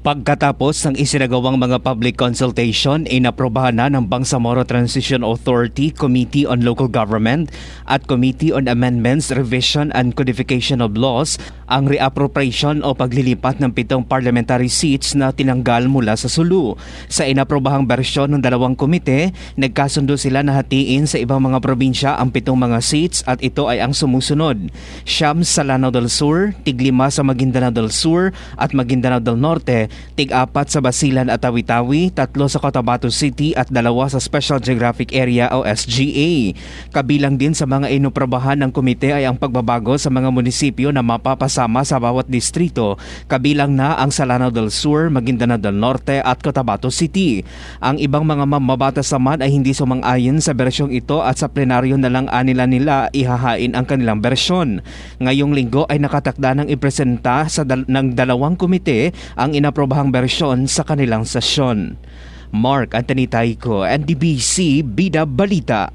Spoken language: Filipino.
Pagkatapos ng isinagawang mga public consultation, inaprobahan na ng Bangsamoro Transition Authority, Committee on Local Government at Committee on Amendments, Revision and Codification of Laws ang reappropriation o paglilipat ng pitong parliamentary seats na tinanggal mula sa Sulu. Sa inaprobahang bersyon ng dalawang komite, nagkasundo sila na hatiin sa ibang mga probinsya ang pitong mga seats at ito ay ang sumusunod. Siyam sa Lanao del Sur, tiglima sa Maguindanao del Sur at Maguindanao del Norte, tig-apat sa Basilan at Tawi-Tawi, tatlo sa Cotabato City at dalawa sa Special Geographic Area o SGA. Kabilang din sa mga inuprobahan ng komite ay ang pagbabago sa mga munisipyo na mapapasama sa bawat distrito, kabilang na ang Salanao del Sur, Maguindanao del Norte at Cotabato City. Ang ibang mga mamabatas naman ay hindi sumang-ayon sa bersyong ito at sa plenaryo na lang anila nila ihahain ang kanilang bersyon. Ngayong linggo ay nakatakda ng ipresenta sa dal- ng dalawang komite ang inaprobahang bersyon sa kanilang sesyon. Mark Anthony Taiko, NDBC, Bida Balita.